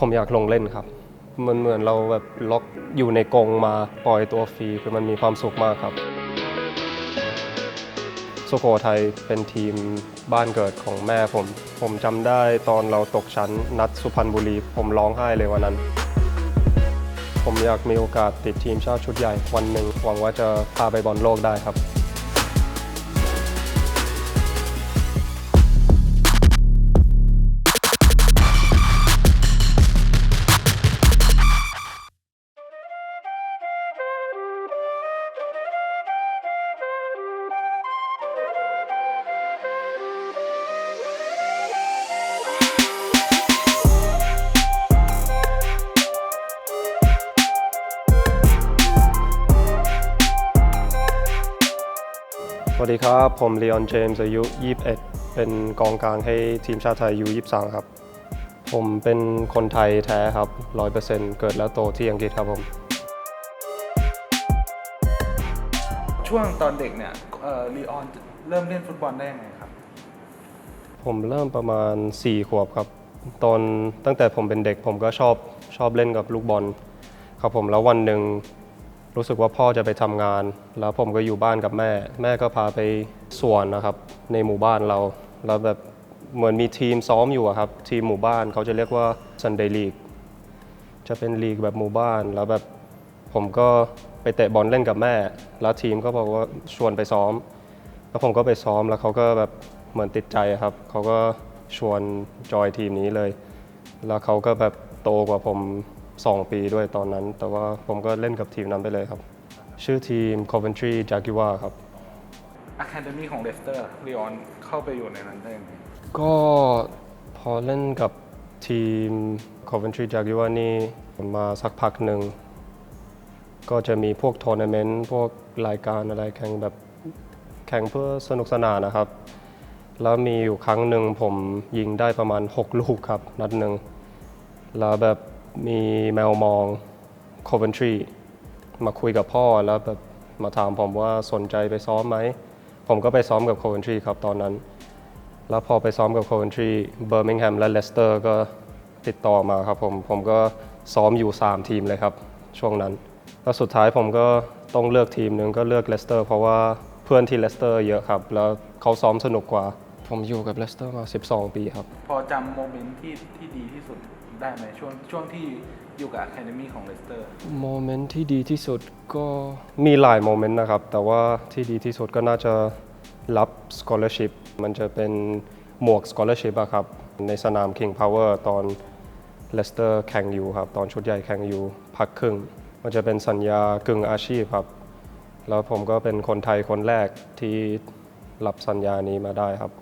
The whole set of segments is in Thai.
ผมอยากลงเล่นครับ มันเหมือนเราแบบล็อกอยู่ในกรงมาปล่อยตัวฟรีคือมันมีความสุขมากครับสุโขทัยเป็นทีมบ้านเกิดของแม่ผม ผมจำได้ตอนเราตกชั้นนัดสุพรรณบุรี ผมร้องไห้เลยวันนั้น ผมอยากมีโอกาสติดทีมชาติชุดใหญ่วันหนึ่งหวังว่าจะพาไปบอลโลกได้ครับ สวัสดีครับ ผมเล o อนเจมส์อายุ 21 เป็นกองกลางให้ทีมชาติไทยอายุ23 ครับ ผมเป็นคนไทยแท้ครับ 100%เกิดและโตที่อังกฤษครับผม ช่วงตอนเด็กเนี่ยเอ่อลีออนเริ่มเล่นฟุตบอลได้ยังไงครับ ผมเริ่มประมาณ 4 ขวบครับ ตอนตั้งแต่ผมเป็นเด็กผมก็ชอบชอบเล่นกับลูกบอลครับผมแล้ววันหนึ่ง รู้สึกว่าพ่อจะไปทำงาน แล้วผมก็อยู่บ้านกับแม่ แม่ก็พาไปสวนนะครับในหมู่บ้านเรา แล้วแบบเหมือนมีทีมซ้อมอยู่อะครับ ทีมหมู่บ้านเขาจะเรียกว่า Sunday League จะเป็นลีกแบบหมู่บ้าน แล้วแบบผมก็ไปเตะบอลเล่นกับแม่ แล้วทีมก็บอกว่าชวนไปซ้อม แล้วผมก็ไปซ้อมแล้วเขาก็แบบเหมือนติดใจครับ เขาก็ชวนจอยทีมนี้เลย แล้วเขาก็แบบโตกว่าผม 2 ปีด้วยตอนนั้น แต่ว่าผมก็เล่นกับทีมนั้นไปเลยครับ ชื่อทีม Coventry Jaguar ครับ Academy ของเลสเตอร์ลีออนเข้าไปอยู่ในนั้นได้ยังไงก็พอเล่นกับทีม Coventry Jaguar นี่มาสักพักหนึ่ง ก็จะมีพวกทัวร์นาเมนต์พวกรายการอะไรแข่งแบบแข่งเพื่อสนุกสนานนะครับ แล้วมีอยู่ครั้งหนึ่งผมยิงได้ประมาณ 6 ลูกครับ นัดหนึ่งแล้วแบบ มีแมวมอง Coventry มาคุยกับพ่อแล้วแบบมาถามผมว่าสนใจไปซ้อมไหม ผมก็ไปซ้อมกับ Coventry ครับตอนนั้น แล้วพอไปซ้อมกับ Coventry เบอร์มิงแฮมและเลสเตอร์ก็ติดต่อมาครับผมผมก็ซ้อมอยู่ 3 ทีมเลยครับช่วงนั้น แล้วสุดท้ายผมก็ต้องเลือกทีมหนึ่งก็เลือกเลสเตอร์เพราะว่าเพื่อนที่เลสเตอร์เยอะครับ แล้วเขาซ้อมสนุกกว่า ผมอยู่กับเลสเตอร์มา 12 ปีครับ พอจำโมเมนต์ที่ที่ดีที่สุด ได้ไหมช่วงช่วงที่อยู่กับ Academy ของเลสเตอร์ โมเมนต์ที่ดีที่สุดก็มีหลายโมเมนต์นะครับ แต่ว่าที่ดีที่สุดก็น่าจะรับ scholarship มันจะเป็นหมวก scholarship อะครับ ในสนาม King Power ตอนเลสเตอร์แข่งอยู่ครับ ตอนชุดใหญ่แข่งอยู่พักครึ่ง มันจะเป็นสัญญากึ่งอาชีพครับ แล้วผมก็เป็นคนไทยคนแรกที่รับสัญญานี้มาได้ครับ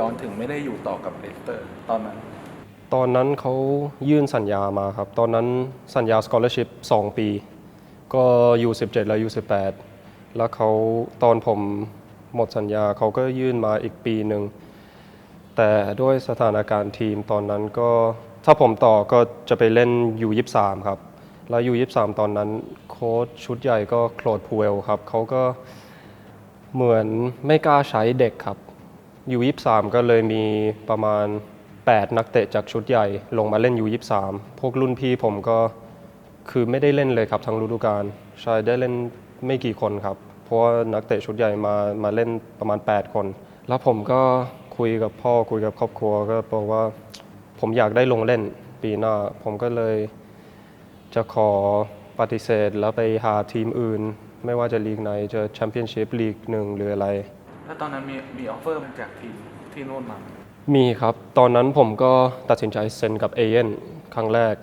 ำไมลีอนถึงไม่ได้อยู่ต่อกับเลสเตอร์ ตอนนั้น ตอนนั้นเขายื่นสัญญามาครับ ตอนนั้นสัญญา scholarship 2ปี ก็ U17 และ U18 แล้วเขาตอนผมหมดสัญญาเขาก็ยื่นมาอีกปีหนึ่ง แต่ด้วยสถานการณ์ทีมตอนนั้นก็ถ้าผมต่อก็จะไปเล่นยูย23ครับ แล้วยูย23 ตอนนั้นโค้ชชุดใหญ่ก็โคลดพูเวลครับเขาก็เหมือนไม่กล้าใช้เด็กครับ U23 ก็เลยมีประมาณ 8 นักเตะจากชุดใหญ่ลงมาเล่น U23 พวกรุ่นพี่ผมก็คือไม่ได้เล่นเลยครับทั้งฤดูกาลใช่ได้เล่นไม่กี่คนครับ เพราะว่านักเตะชุดใหญ่มามาเล่นประมาณ 8 คน แล้วผมก็คุยกับพ่อคุยกับครอบครัวก็บอกว่าผมอยากได้ลงเล่นปีหน้า ผมก็เลยจะขอปฏิเสธแล้วไปหาทีมอื่น ไม่ว่าจะลีกไหนจะแชมเปี้ยนชิพลีกหนึ่งหรืออะไร แล้วตอนนั้นมีมีออฟเฟอร์มาจากทีมที่นู่นมา มีครับ ตอนนั้นผมก็ตัดสินใจเซ็นกับเอเย่นครั้งแรก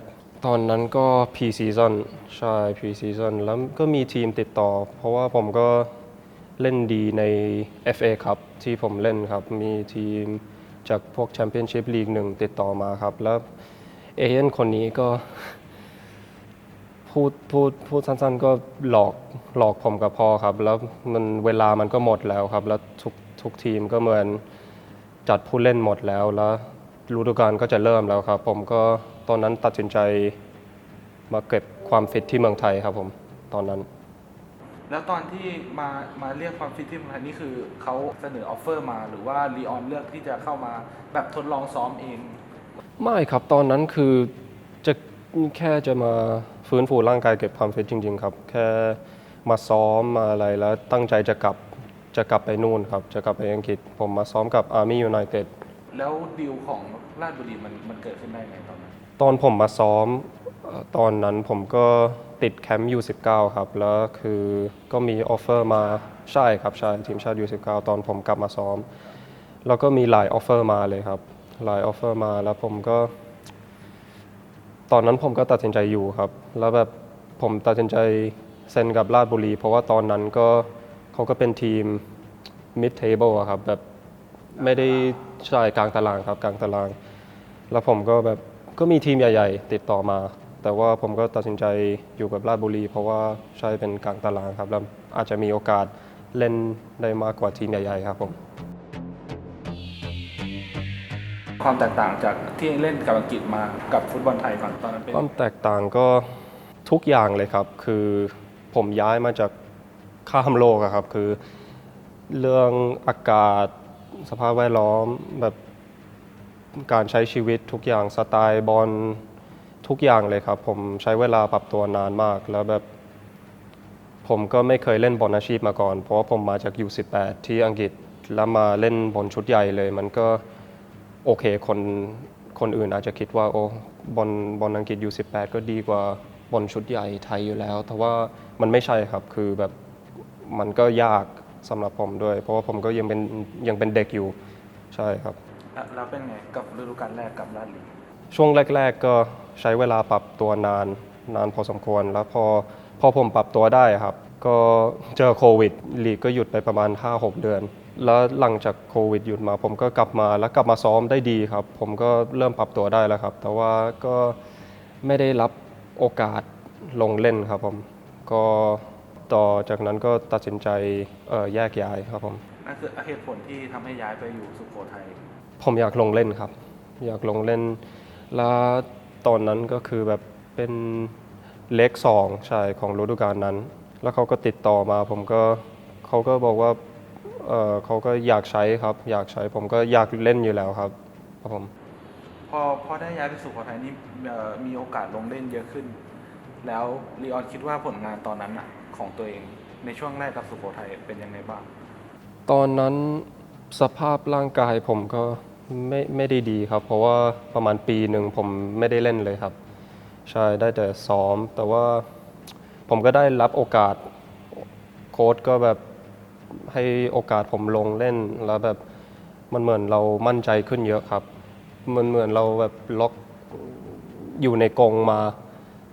ตอนนั้นก็ P-season ใช่ P-season แล้วก็มีทีมติดต่อ เพราะว่าผมก็เล่นดีใน FA ครับที่ผมเล่นครับ มีทีมจากพวกแชมเปี้ยนชิพลีกหนึ่งติดต่อมาครับ แล้วเอเย่นคนนี้ก็ พูดพูดพูดสั้นๆ ก็หลอกหลอกผมกับพ่อครับ แล้วมันเวลามันก็หมดแล้วครับ แล้วทุกทุกทีมก็เหมือนจัดผู้เล่นหมดแล้วแล้วฤดูกาลก็จะเริ่มแล้วครับ ผมก็ตอนนั้นตัดสินใจมาเก็บความฟิตที่เมืองไทยครับผมตอนนั้น แล้วตอนที่มามาเรียกความฟิตที่เมืองไทยนี่คือเขาเสนอออฟเฟอร์มา หรือว่าลีออนเลือกที่จะเข้ามาแบบทดลองซ้อมเอง ไม่ครับตอนนั้นคือจะแค่จะมา ฟื้นฟูร่างกายเก็บความฟิตจริง ๆ ครับ แค่มาซ้อมมาอะไรแล้วตั้งใจจะกลับจะกลับไปนู่นครับ จะกลับไปอังกฤษ ผมมาซ้อมกับ Army United แล้วดีลของราชบุรีมันมันเกิดขึ้นได้ไงตอนนั้นตอนผมมาซ้อมเอ่อตอนนั้นผมก็ติดแคมป์ U19 ครับ แล้วคือก็มีออฟเฟอร์มาใช่ครับใช่ทีมชาติ U19 ตอนผมกลับมาซ้อม แล้วก็มีหลายออฟเฟอร์มาเลยครับ หลายออฟเฟอร์มาแล้วผมก็ ตอนนั้นผมก็ตัดสินใจอยู่ครับ แล้วแบบผมตัดสินใจเซ็นกับราชบุรี เพราะว่าตอนนั้นก็เขาก็เป็นทีม mid table อะครับแบบไม่ได้ใช่กลางตารางครับกลางตาราง แล้วผมก็แบบก็มีทีมใหญ่ ๆ ติดต่อมา แต่ว่าผมก็ตัดสินใจอยู่กับราชบุรี เพราะว่าใช่เป็นกลางตารางครับแล้วอาจจะมีโอกาสเล่นได้มากกว่าทีมใหญ่ๆครับผม ความแตกต่างจากที่เล่นกับอังกฤษมากับฟุตบอลไทยก่อนตอนนั้นเป็นความแตกต่างก็ทุกอย่างเลยครับ คือผมย้ายมาจากข้ามโลกอะครับ คือเรื่องอากาศสภาพแวดล้อมแบบการใช้ชีวิตทุกอย่างสไตล์บอลทุกอย่างเลยครับ ผมใช้เวลาปรับตัวนานมาก แล้วแบบผมก็ไม่เคยเล่นบอลอาชีพมาก่อน เพราะว่าผมมาจาก U18 ที่อังกฤษแล้วมาเล่นบอลชุดใหญ่เลย มันก็ โอเคคนคนอื่นอาจจะคิดว่าโอ้บอลบอลอังกฤษยู18 ก็ดีกว่าบอลชุดใหญ่ไทยอยู่แล้ว แต่ว่ามันไม่ใช่ครับคือแบบมันก็ยากสำหรับผมด้วย เพราะว่าผมก็ยังเป็นยังเป็นเด็กอยู่ใช่ครับ แล้วแล้วเป็นไงกับฤดูกาลแรกกับราชบุรีช่วงแรก ๆ ก็ใช้เวลาปรับตัวนานนานพอสมควรแล้วพอพอผมปรับตัวได้ครับ ก็เจอโควิดลีกก็หยุดไปประมาณ 5-6 เดือน แล้วหลังจากโควิดหยุดมา ผมก็กลับมาแล้วกลับมาซ้อมได้ดีครับ ผมก็เริ่มปรับตัวได้แล้วครับ แต่ว่าก็ไม่ได้รับโอกาสลงเล่นครับผมก็ต่อจากนั้นก็ตัดสินใจเอ่อแยกย้ายครับผมนั่นคือเหตุผลที่ทำให้ย้ายไปอยู่สุโขทัยผมอยากลงเล่นครับ อยากลงเล่น แล้วตอนนั้นก็คือแบบเป็นเล็กสองใช่ของฤดูกาลนั้น แล้วเขาก็ติดต่อมา ผมก็เขาก็บอกว่า เออเขาก็อยากใช้ครับ อยากใช้ผมก็อยากเล่นอยู่แล้วครับครับผมพอพอได้ย้ายไปสุโขทัยนี่เอ่อมีโอกาสลงเล่นเยอะขึ้น แล้วลีออนคิดว่าผลงานตอนนั้นอะของตัวเองในช่วงแรกกับสุโขทัยเป็นยังไงบ้าง ตอนนั้นสภาพร่างกายผมก็ไม่ไม่ได้ดีครับ เพราะว่าประมาณปีหนึ่งผมไม่ได้เล่นเลยครับ ใช่ได้แต่ซ้อม แต่ว่าผมก็ได้รับโอกาสโค้ชก็แบบ ให้โอกาสผมลงเล่นแล้วแบบมันเหมือนเรามั่นใจขึ้นเยอะครับ มันเหมือนเราแบบล็อกอยู่ในกรงมา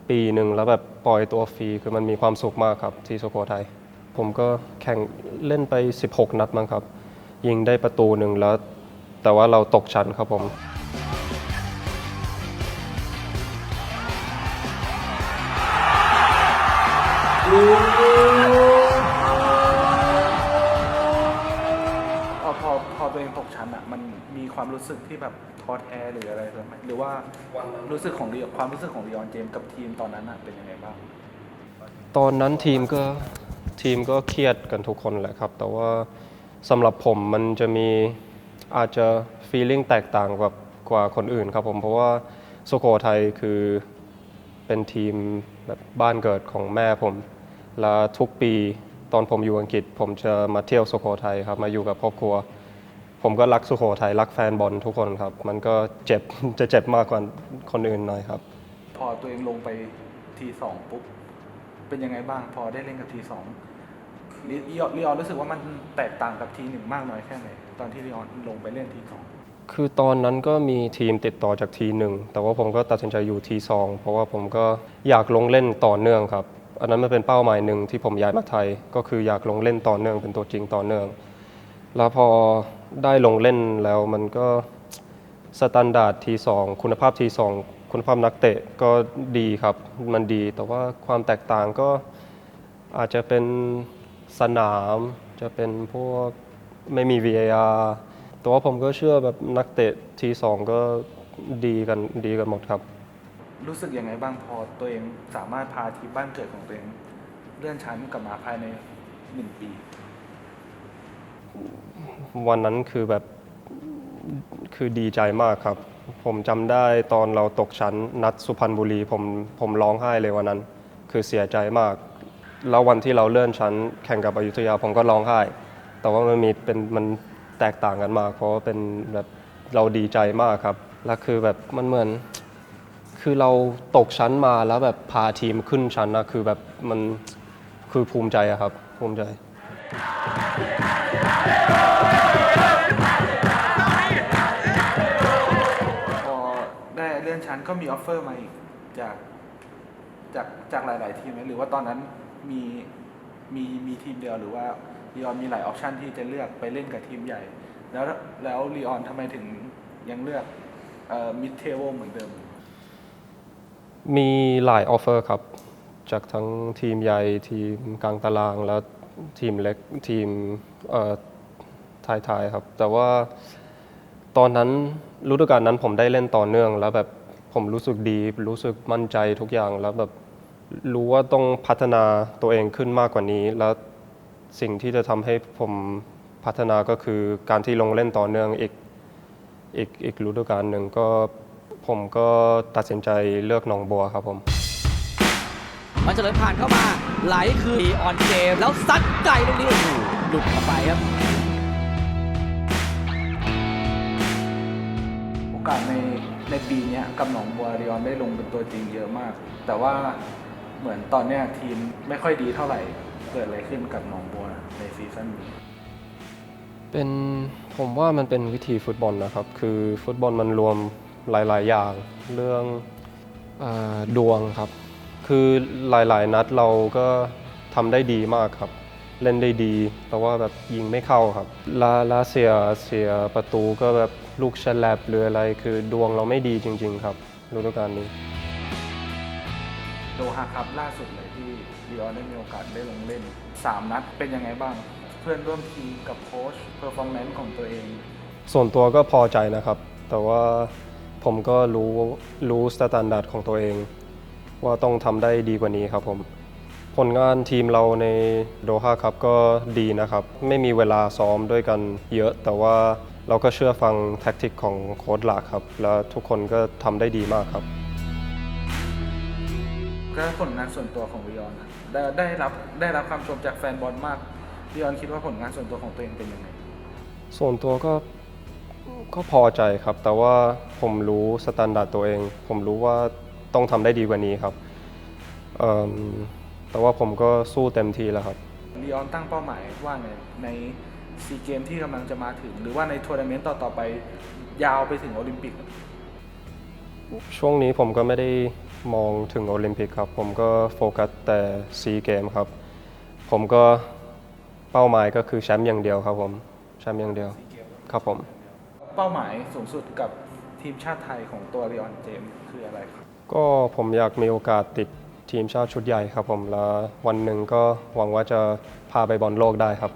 ปีหนึ่งแล้วแบบปล่อยตัวฟรีคือมันมีความสุขมากครับที่สุโขทัยผมก็แข่งเล่นไป 16 นัดมั้งครับ ยิงได้ประตูหนึ่งแล้ว แต่ว่าเราตกชั้นครับผมพ ความรู้สึกที่แบบท้อแท้หรืออะไรไหมหรือว่ารู้สึกของลีความรู้สึกของลีออนเจมส์กับทีมตอนนั้นอะเป็นยังไงบ้าง ตอนนั้นทีมก็ทีมก็เครียดกันทุกคนแหละครับ แต่ว่าสำหรับผมมันจะมีอาจจะ feeling แตกต่างกับกว่าคนอื่นครับผมเพราะว่าสุโขทัยคือเป็นทีมแบบบ้านเกิดของแม่ผม และทุกปีตอนผมอยู่อังกฤษ ผมจะมาเที่ยวสุโขทัยครับมาอยู่กับครอบครัว ผมก็รักสุโขทัยรักแฟนบอลทุกคนครับ มันก็เจ็บ จะเจ็บมากกว่าคนอื่นหน่อยครับ พอตัวเองลงไปทีสองปุ๊บเป็นยังไงบ้างพอได้เล่นกับทีสองลีลีออนลีออนรู้สึกว่ามันแตกต่างกับทีหนึ่งมากน้อยแค่ไหนตอนที่ลีออนลงไปเล่นทีสองคือตอนนั้นก็มีทีมติดต่อจากทีหนึ่งแต่ว่าผมก็ตัดสินใจอยู่ทีสองเพราะว่าผมก็อยากลงเล่นต่อเนื่องครับ อันนั้นมันเป็นเป้าหมายหนึ่งที่ผมย้ายมาไทย ก็คืออยากลงเล่นต่อเนื่องเป็นตัวจริงต่อเนื่อง แล้วพอ ได้ลงเล่นแล้วมันก็สแตนดาร์ดทีสองคุณภาพทีสองคุณภาพนักเตะก็ดีครับ มันดีแต่ว่าความแตกต่างก็อาจจะเป็นสนามจะเป็นพวกไม่มี VAR แต่ว่าผมก็เชื่อแบบนักเตะทีสองก็ดีกันดีกันหมดครับ รู้สึกยังไงบ้างพอตัวเองสามารถพาทีมบ้านเกิดของตัวเอง เลื่อนชั้นกลับมาภายในหนึ่งปี วันนั้นคือแบบคือดีใจมากครับ ผมจำได้ตอนเราตกชั้นนัดสุพรรณบุรีผมผมร้องไห้เลยวันนั้น คือเสียใจมาก แล้ววันที่เราเลื่อนชั้นแข่งกับอยุธยาผมก็ร้องไห้ แต่ว่ามันมีเป็นมันแตกต่างกันมาก เพราะว่าเป็นแบบเราดีใจมากครับ แล้วคือแบบมันเหมือน คือเราตกชั้นมาแล้วแบบพาทีมขึ้นชั้นนะคือแบบมันคือภูมิใจอะครับ ภูมิใจ นั้นก็มีออฟเฟอร์มาอีกจากจากจากหลาย ๆ ทีมไหมหรือว่าตอนนั้นมีมีมีทีมเดียวหรือว่าลีออนมีหลายออปชันที่จะเลือกไปเล่นกับทีมใหญ่ แล้วแล้วลีออนทำไมถึงยังเลือกมิดเทเบิลเหมือนเดิม มีหลายออฟเฟอร์ครับ จากทั้งทีมใหญ่ทีมกลางตารางแล้วทีมเล็กทีมเออท้ายๆครับ แต่ว่าตอนนั้นฤดูกาลนั้นผมได้เล่นต่อเนื่องแล้วแบบ ผมรู้สึกดี รู้สึกมั่นใจทุกอย่างแล้วแบบรู้ว่าต้องพัฒนาตัวเองขึ้นมากกว่านี้ แล้วสิ่งที่จะทำให้ผมพัฒนาก็คือการที่ลงเล่นต่อเนื่องอีกอีกอีกฤดูกาลหนึ่งก็ผมก็ตัดสินใจเลือกหนองบัวครับผม มันเฉลิมผ่านเข้ามา ไหลคือออนเกมแล้วซัดไก่ตรงนี้โอ้โหหลุดเข้าไปครับ โอกาสใน ในปีนี้กับหนองบัวลีออนได้ลงเป็นตัวจริงเยอะมาก แต่ว่าเหมือนตอนเนี้ยทีมไม่ค่อยดีเท่าไหร่เกิดอะไรขึ้นกับหนองบัวในซีซั่นนี้เป็นผมว่ามันเป็นวิธีฟุตบอลนะครับ คือฟุตบอลมันรวมหลาย ๆ อย่างเรื่องอดวงครับ คือหลาย ๆ นัดเราก็ทำได้ดีมากครับ เล่นได้ดี แต่ว่าแบบยิงไม่เข้าครับลาลาเสียเสียประตูก็แบบ ลูกฉลับหรืออะไรคือดวงเราไม่ดีจริง ๆ ครับฤดูกาลนี้ โดฮาครับล่าสุดเลยที่ลีออนได้มีโอกาสได้ลงเล่น 3 นัดเป็นยังไงบ้าง เพื่อนร่วมทีมกับโค้ชเพอร์ฟอร์แมนซ์ของตัวเอง ส่วนตัวก็พอใจนะครับ แต่ว่าผมก็รู้รู้สแตนดาร์ดของตัวเอง ว่าต้องทำได้ดีกว่านี้ครับผม ผลงานทีมเราในโดฮาครับก็ดีนะครับ ไม่มีเวลาซ้อมด้วยกันเยอะ แต่ว่า เราก็เชื่อฟังแท็กติกของโค้ชหลักครับ แล้วทุกคนก็ทำได้ดีมากครับ ก็ผลงานส่วนตัวของลีออนอะได้ได้รับได้รับคำชมจากแฟนบอลมากลีออนคิดว่าผลงานส่วนตัวของตัวเองเป็นยังไง ส่วนตัวก็ก็พอใจครับ แต่ว่าผมรู้สแตนดาร์ดตัวเอง ผมรู้ว่าต้องทำได้ดีกว่านี้ครับเอิ่มแต่ว่าผมก็สู้เต็มที่แล้วครับ ลีออนตั้งเป้าหมายว่าไงใน ซีเกมที่กำลังจะมาถึง หรือว่าในทัวร์นาเมนต์ต่อๆไปยาวไปถึงโอลิมปิก ช่วงนี้ผมก็ไม่ได้มองถึงโอลิมปิกครับ ผมก็โฟกัสแต่ซีเกมครับ ผมก็เป้าหมายก็คือแชมป์อย่างเดียวครับผมแชมป์อย่างเดียวครับผม เป้าหมายสูงสุดกับทีมชาติไทยของตัวลีออนเจมส์คืออะไรครับ ก็ผมอยากมีโอกาสติดทีมชาติชุดใหญ่ครับผมแล้ววันหนึ่งก็หวังว่าจะพาไปบอลโลกได้ครับ